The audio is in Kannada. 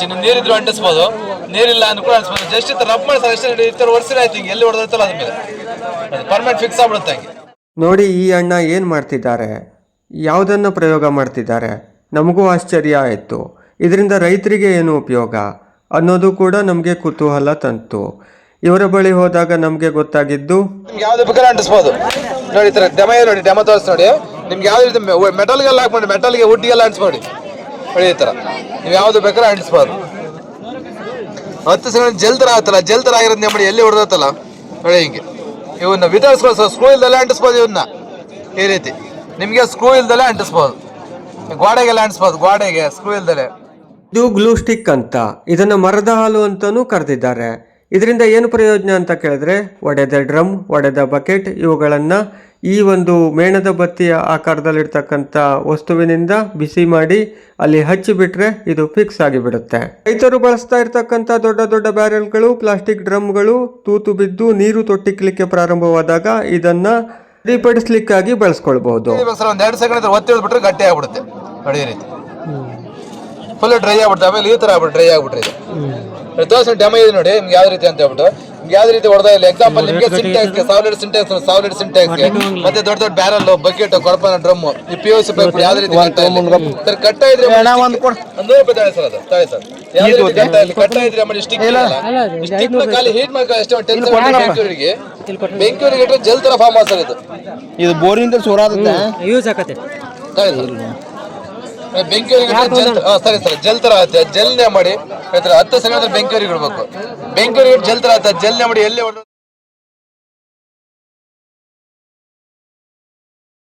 ಚಿನ್ನ ನೀರಿದ್ರು ಅಂಟಿಸ್ಬೋದು. ನೀರಿಲ್ಲ ಅನುಕೂಲ ಅನ್ಸ್ಬೋದು ಜಸ್ಟ್ ಇತ್ತು ರಬ್ ಮಾಡಿ ಸರ್ ಎಷ್ಟು ಈ ಥರ ವರ್ಷ ಆಯ್ತು ಹಿಂಗೆ. ಎಲ್ಲಿ ಹೊಡೆದಿರ್ತಲ್ಲ ಅದ ಮೇಲೆ ಅದು ಪರ್ಮನೆಂಟ್ ಫಿಕ್ಸ್ ಆಗ್ಬಿಡುತ್ತೆ ಹಂಗೆ. ನೋಡಿ ಈ ಅಣ್ಣ ಏನು ಮಾಡ್ತಿದ್ದಾರೆ? ಯಾವುದನ್ನು ಪ್ರಯೋಗ ಮಾಡ್ತಿದ್ದಾರೆ? ನಮಗೂ ಆಶ್ಚರ್ಯ ಆಯಿತು. ಇದರಿಂದ ರೈತರಿಗೆ ಏನು ಉಪಯೋಗ? ಅನ್ನೋದು ಕೂಡ ನಮಗೆ ಕುತೂಹಲ ತಂತು. ಇವರ ಬಳಿ ಹೋದಾಗ ನಮಗೆ ಗೊತ್ತಾಗಿದ್ದು? ಯಾವ್ದು ಬೇಕಾದ್ರೆ ಅಂಟಿಸ್ಬೋದು. ನೋಡಿ ಈ ಥರ ಡೆಮ ನೋಡಿ ಡೆಮ ತೋರಿಸ್ ನೋಡಿ. ನಿಮ್ಗೆ ಯಾವ್ದು ಮೆಟಲ್ಗೆಲ್ಲ ಹಾಕ್ಬೋದು ಮೆಟಲ್ಗೆ ವುಡ್ಗೆಲ್ಲ ಅಂಟಿಸ್ಬೇಡಿ. ಈ ಥರ ನೀವು ಯಾವ್ದು ಬೇಕಾದ್ರೆ ಅಂಟಿಸ್ಬಾರ್ದು ಹತ್ತು ಸೆಕೆಂಡ್ ಜಲ್ ಥರ ಆಗುತ್ತಲ್ಲ ಜಲ್ ಥರ ಆಗಿರೋದು ನಿಮ್ಮ ಎಲ್ಲಿ ಹೊಡೆದತ್ತಲ್ಲ? ಹೊಳೆ ಹಿಂಗೆ. ಇವನ್ನ ವಿತರಿಸ್ಬೋದು ಸರ್ ಸ್ಕ್ರೂ ಇಲ್ದಲ್ಲೇ ಅಂಟಿಸ್ಬೋದು ಇವನ್ನ. ಈ ರೀತಿ. ನಿಮಗೆ ಸ್ಕ್ರೂ ಇಲ್ದಲ್ಲೇ ಅಂಟಿಸ್ಬೋದು. ಗ್ವಾಡೆಗೆಲ್ಲ ಅಂಟಿಸ್ಬೋದು, ಗ್ವಾಡೆಗೆ ಸ್ಕ್ರೂ ಇಲ್ದಲೆ. ಇದು ಗ್ಲೂ ಸ್ಟಿಕ್ ಅಂತ. ಇದನ್ನು ಮರದ ಹಾಲು ಅಂತಲೂ ಕರೆದಿದ್ದಾರೆ. ಇದರಿಂದ ಏನು ಪ್ರಯೋಜನ ಅಂತ ಕೇಳಿದ್ರೆ ಒಡೆದ ಡ್ರಮ್ ಒಡೆದ ಬಕೆಟ್ ಇವುಗಳನ್ನು ಈ ಒಂದು ಮೇಣದ ಬತ್ತಿಯ ಆಕಾರದಲ್ಲಿರ್ತಕ್ಕಂಥ ವಸ್ತುವಿನಿಂದ ಬಿಸಿ ಮಾಡಿ ಅಲ್ಲಿ ಹಚ್ಚಿಬಿಟ್ರೆ ಇದು ಫಿಕ್ಸ್ ಆಗಿಬಿಡುತ್ತೆ. ರೈತರು ಬಳಸ್ತಾ ಇರ್ತಕ್ಕಂಥ ದೊಡ್ಡ ದೊಡ್ಡ ಬ್ಯಾರೆಲ್ಗಳು ಪ್ಲಾಸ್ಟಿಕ್ ಡ್ರಮ್ಗಳು ತೂತು ಬಿದ್ದು ನೀರು ತೊಟ್ಟಿಕ್ಲಿಕ್ಕೆ ಪ್ರಾರಂಭವಾದಾಗ ಇದನ್ನ ಸರಿಪಡಿಸ್ಲಿಕ್ಕಾಗಿ ಬಳಸ್ಕೊಳ್ಬಹುದು. ಎರಡು ಸೆಕೆಂಡ್ ಗಟ್ಟಿ ಆಗ್ಬಿಡುತ್ತೆ. ಫುಲ್ ಡ್ರೈ ಆಗ್ಬಿಡುತ್ತೆ ಆಮೇಲೆ ಈ ತರ ಆಗ್ಬಿಟ್ಟು ಡ್ರೈ ಆಗ್ಬಿಟ್ರೆ ತೋರಿಸಿ ಡೆಮ ಇದೆ ನೋಡಿ ನಿಮ್ಗೆ ಯಾವ ರೀತಿ ಅಂತ ಹೇಳ್ಬಿಟ್ಟು. ನಿಮ್ಗೆ ಯಾವ ರೀತಿ ಹೊಡೆದ ಇಲ್ಲ ಎಕ್ಸಾಂಪಲ್ ನಿಮಗೆ ಸಿಂಟ್ಯಾಕ್ಸ್ ಸಾವಿರ ಸಿಂಟ್ಯಾಕ್ಸ್ ಸಾವಿರ ಸಿಂಟ್ಯಾಕ್ಸ್ ಮತ್ತೆ ದೊಡ್ಡ ದೊಡ್ಡ ಬ್ಯಾರಲ್ ಬಕೆಟ್ ಕೊಡಪನ ಡ್ರಮ್ ಈ ಪಿ ಯು ಸಿ ಪೈಪ್ ಯಾವ ರೀತಿ ಸರ್ ಕಟ್ಟ ಇದ್ರೆ? ಒಂದು ರೂಪಾಯಿ ತಾಳೆ ಸರ್ ಅದು. ತಾಳೆ ಸರ್ ಯಾವ ರೀತಿ ಕಟ್ಟ ಇಲ್ಲಿ. ಕಟ್ಟ ಇದ್ರೆ ಆಮೇಲೆ ಸ್ಟಿಕ್ ಸ್ಟಿಕ್ ಖಾಲಿ ಹೀಟ್ ಮಾಡ್ಕೊ ಅಷ್ಟೇ ಟೆನ್ ಬೆಂಗಳೂರಿಗೆ ಬೆಂಗಳೂರಿಗೆ ಇಟ್ಟರೆ ಜಲ್ ತರ ಫಾರ್ಮ್ ಸರ್ ಇದು. ಇದು ಬೋರಿಂದ ಆಗುತ್ತೆ. ಯೂಸ್ ಆಗತ್ತೆ ಸರಿ ಸರ್. ಬೆಂಗಳೂರಿಗೆ ಜಲ್ ಸರಿ ಸರ್ ಜಲ್ ತರ ಆಗುತ್ತೆ. ಜಲ್ನೇ ಮಾಡಿ ಹೇಳ್ತಾರೆ ಹತ್ತು ಸೆಕೆಂಡ್ ಬೆಂಕಿಯವರಿಗೆ ಇಡ್ಬೇಕು ಬೆಂಕಿಯವರಿಗೆ ಜಲ್ ತರ ಜಲ್ದಿ ಮಾಡಿ ಎಲ್ಲಿ